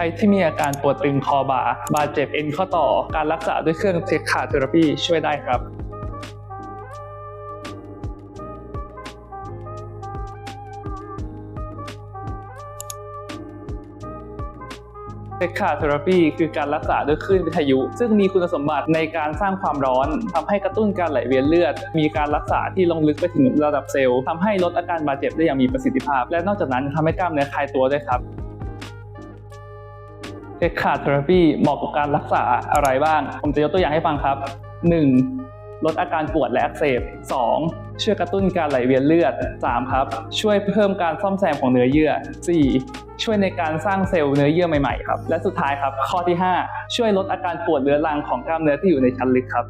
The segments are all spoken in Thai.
รที่มีอาการปวดตึงคอบ่าบาดเจ็บเอ็นข้อต่อ การรักษาด้วยเครื่องเทคคาเทอราปีช่วยได้ครับเทคคาเทอราปีคือการรักษาด้วยคลื่นวิทยุ ซึ่งมีคุณสมบัติในการสร้างความร้อนทำให้กระตุ้นการไหลเวียนเลือด มีการรักษาที่ลงลึกไปถึงระดับเซลล์ทำให้ลดอาการบาดเจ็บได้อย่างมีประสิทธิภาพ และนอกจากนั้นทำให้กล้ามเนื้อคลายตัวด้วยครับ เอ็กคาเทอราพีเหมาะกับการรักษาอะไรบ้าง ผมจะยกตัวอย่างให้ฟังครับ 1. ลดอาการปวดและอักเสบ 2. ช่วยกระตุ้นการไหลเวียนเลือด 3. ครับ ช่วยเพิ่มการซ่อมแซมของเนื้อเยื่อ 4. ช่วยในการสร้างเซลล์เนื้อเยื่อใหม่ๆครับ และสุดท้ายครับ ข้อที่ 5 ช่วยลดอาการปวดเรื้อรังของกล้ามเนื้อที่อยู่ในชั้นลึกครับ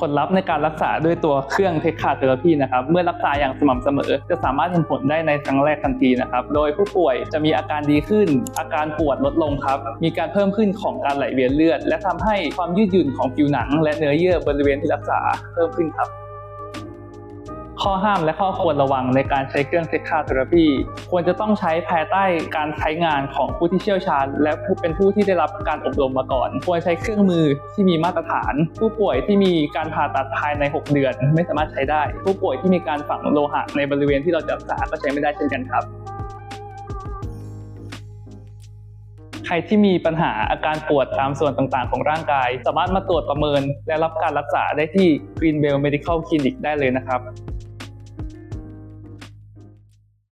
ผลลัพธ์ในการรักษาด้วยตัวเครื่องเทคคาเทอราพีนะครับเมื่อรักษาอย่างสม่ำเสมอ จะสามารถเห็นผลได้ในครั้งแรกทันทีนะครับโดยผู้ป่วยจะมีอาการดีขึ้น อาการปวดลดลงครับ มีการเพิ่มขึ้นของการไหลเวียนเลือด และทำให้ความยืดหยุ่นของผิวหนัง และเนื้อเยื่อบริเวณที่รักษาเพิ่มขึ้นครับ ข้อห้ามและข้อควรระวังในการใช้เครื่องเทคคาเทอราพีควรจะต้องใช้ภายใต้การใช้งานของผู้ที่เชี่ยวชาญ และผู้เป็นผู้ที่ได้รับการอบรมมาก่อน ควรใช้เครื่องมือที่มีมาตรฐาน ผู้ป่วยที่มีการผ่าตัดภายใน 6 เดือน ไม่สามารถใช้ได้ ผู้ป่วยที่มีการฝังโลหะในบริเวณที่เราจะรักษาก็ใช้ไม่ได้เช่นกันครับใครที่มีปัญหาอาการปวดตามส่วนต่างๆ ของร่างกาย สามารถมาตรวจประเมิน และรับการรักษาได้ที่ Greenbell Medical Clinic ได้เลยนะครับ